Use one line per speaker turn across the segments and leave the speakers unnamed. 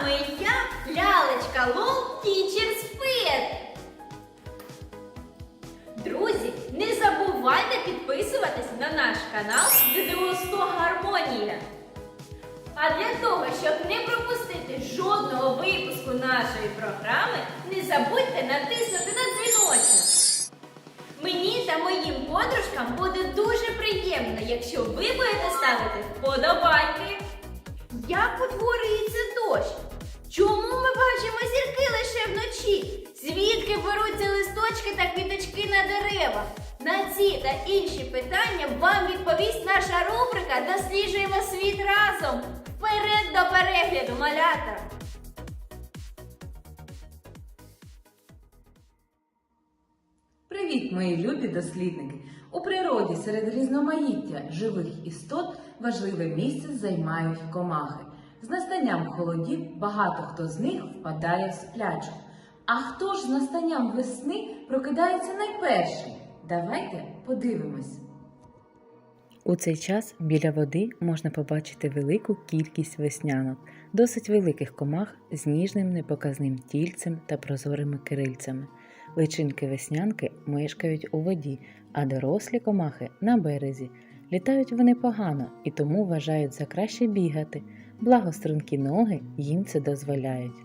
вами я, лялечка Лол Тічер Спит. Друзі, не забувайте підписуватись на наш канал ДДО 100 Гармонія. А для того, щоб не пропустити жодного випуску нашої програми, не забудьте натиснути на дзвіночок. Мені та моїм подружкам буде дуже приємно, якщо ви будете ставити вподобайки. Як утворюється дощ? Чому ми бачимо зірки лише вночі? Звідки беруться листочки та квіточки на деревах? На ці та інші питання вам відповість наша рубрика Досліджуємо світ разом. Вперед до перегляду, малята!
Привіт, мої любі дослідники! У природі серед різноманіття живих істот важливе місце займають комахи. З настанням холодів багато хто з них впадає в сплячу. А хто ж з настанням весни прокидається найперший? Давайте подивимось.
У цей час біля води можна побачити велику кількість веснянок, досить великих комах з ніжним непоказним тільцем та прозорими кирильцями. Личинки веснянки мешкають у воді, а дорослі комахи на березі. Літають вони погано і тому вважають за краще бігати, благо стрункі ноги їм це дозволяють.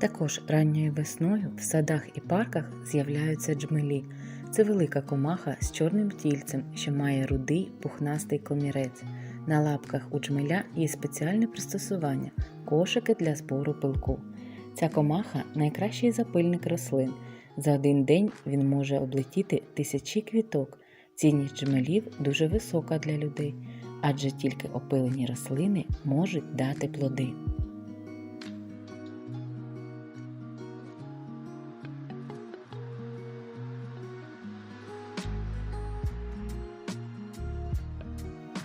Також ранньою весною в садах і парках з'являються джмелі. Це велика комаха з чорним тільцем, що має рудий пухнастий комірець. На лапках у джмеля є спеціальне пристосування кошики для збору пилку. Ця комаха найкращий запильник рослин. За один день він може облетіти тисячі квіток. Цінність джмелів дуже висока для людей, адже тільки опилені рослини можуть дати плоди.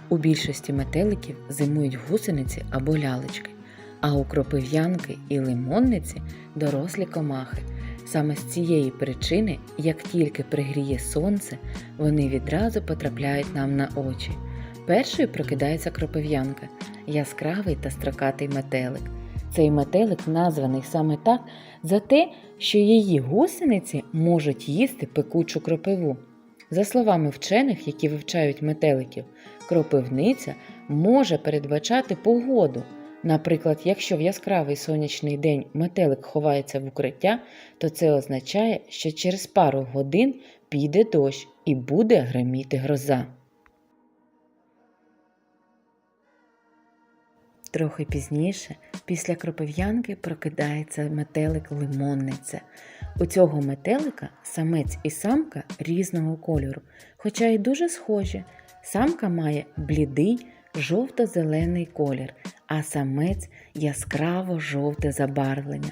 У більшості метеликів зимують гусениці або лялечки, а у кропив'янки і лимонниці дорослі комахи. Саме з цієї причини, як тільки пригріє сонце, вони відразу потрапляють нам на очі. Першою прокидається кропив'янка, яскравий та строкатий метелик. Цей метелик названий саме так за те, що її гусениці можуть їсти пекучу кропиву. За словами вчених, які вивчають метеликів, кропивниця може передбачати погоду. Наприклад, якщо в яскравий сонячний день метелик ховається в укриття, то це означає, що через пару годин піде дощ і буде гриміти гроза. Трохи пізніше, після кропив'янки, прокидається метелик лимонниця. У цього метелика самець і самка різного кольору, хоча й дуже схожі. Самка має блідий жовто-зелений колір, а самець яскраво жовте забарвлення.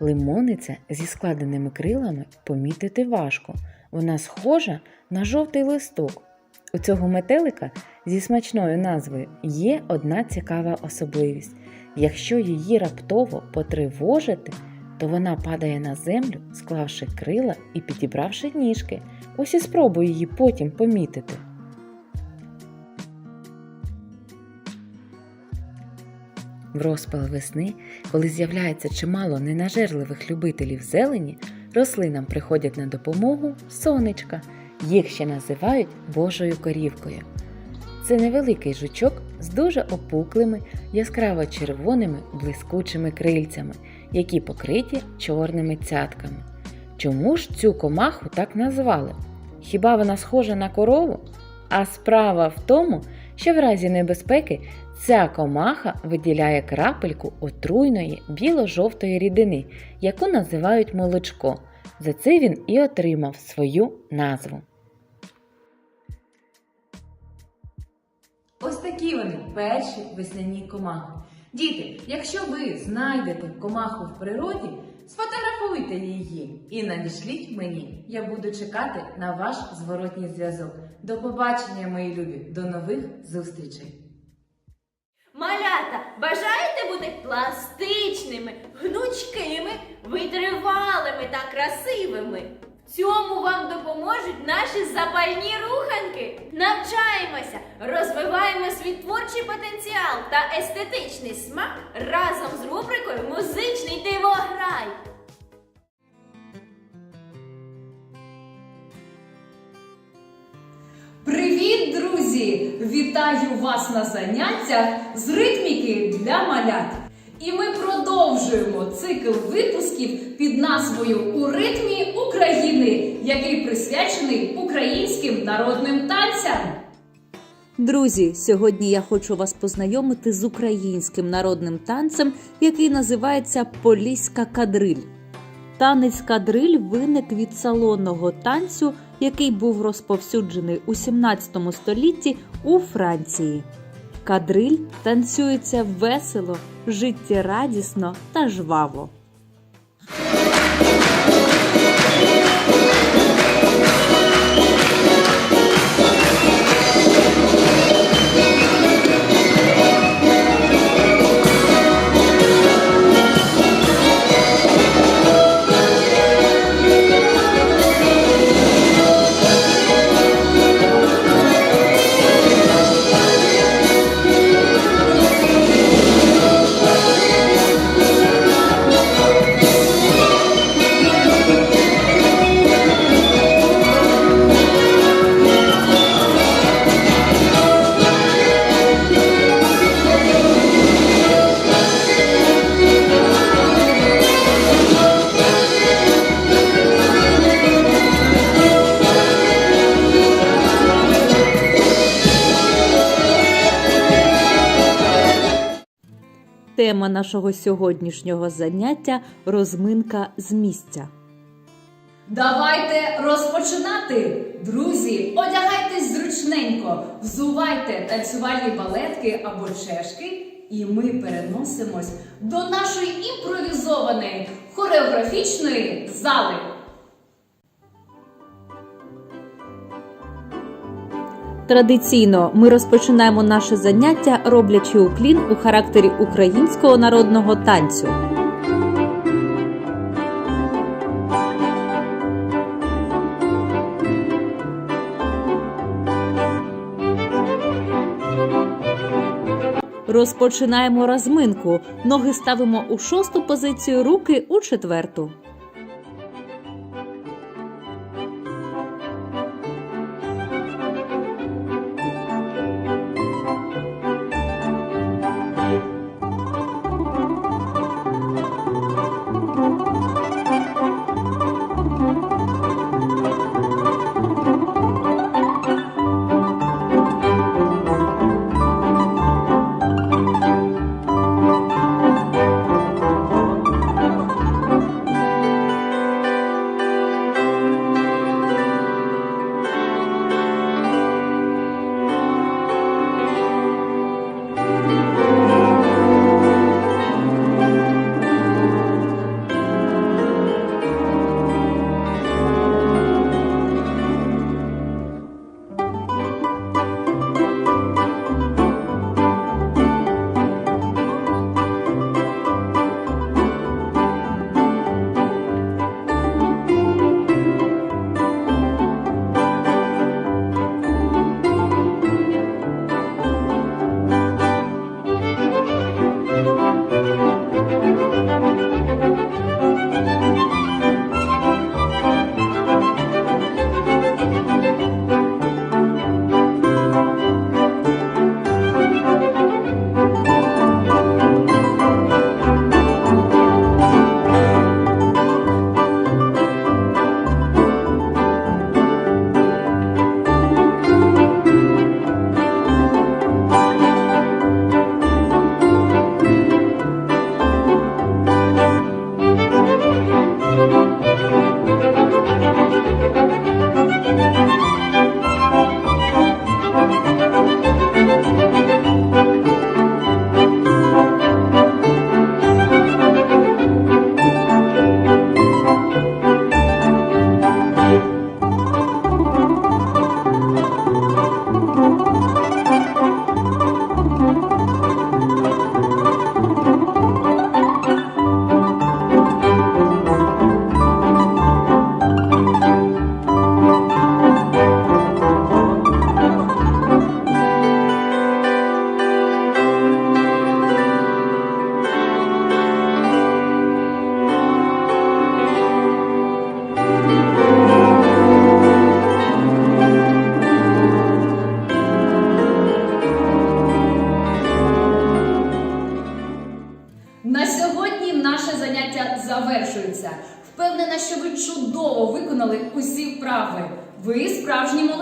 Лимонниця зі складеними крилами помітити важко. Вона схожа на жовтий листок. У цього метелика зі смачною назвою є одна цікава особливість. Якщо її раптово потривожити, то вона падає на землю, склавши крила і підібравши ніжки. Ось і спробуй її потім помітити. В розпал весни, коли з'являється чимало ненажерливих любителів зелені, рослинам приходять на допомогу сонечка. Їх ще називають Божою корівкою. Це невеликий жучок з дуже опуклими, яскраво червоними блискучими крильцями, які покриті чорними цятками. Чому ж цю комаху так назвали? Хіба вона схожа на корову? А справа в тому, що в разі небезпеки ця комаха виділяє крапельку отруйної біло-жовтої рідини, яку називають молочко. За це він і отримав свою назву.
Такі вони перші весняні комахи. Діти, якщо ви знайдете комаху в природі, сфотографуйте її і надішліть мені. Я буду чекати на ваш зворотній зв'язок. До побачення, мої любі, до нових зустрічей!
Малята, бажаєте бути пластичними, гнучкими, витривалими та красивими? Цьому вам допоможуть наші запальні руханки. Навчаємося, розвиваємо свій творчий потенціал та естетичний смак разом з рубрикою Музичний дивограй.
Привіт, друзі! Вітаю вас на заняттях з ритміки для малят. І ми продовжуємо цикл випусків під назвою У ритмі України, який присвячений українським народним танцям.
Друзі, сьогодні я хочу вас познайомити з українським народним танцем, який називається Поліська кадриль. Танець кадриль виник від салонного танцю, який був розповсюджений у 17 столітті у Франції. Кадриль танцюється весело, життєрадісно та жваво. Тема нашого сьогоднішнього заняття розминка з місця.
Давайте розпочинати! Друзі, одягайтесь зручненько, взувайте танцювальні балетки або чешки, і ми переносимось до нашої імпровізованої хореографічної зали.
Традиційно ми розпочинаємо наше заняття, роблячи уклін у характері українського народного танцю. Розпочинаємо розминку. Ноги ставимо у шосту позицію, руки у четверту.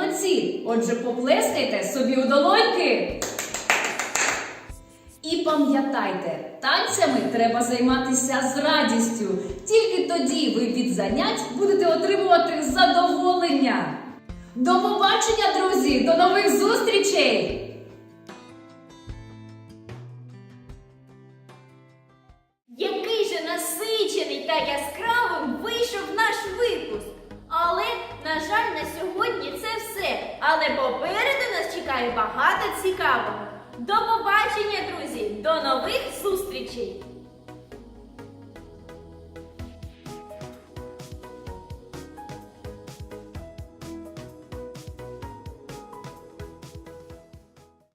Молодці! Отже, поплескайте собі у долоньки. І пам'ятайте, танцями треба займатися з радістю. Тільки тоді ви від занять будете отримувати задоволення. До побачення, друзі! До нових зустрічей!
Який же насичений та яскравим багато цікавого. До побачення, друзі! До нових зустрічей!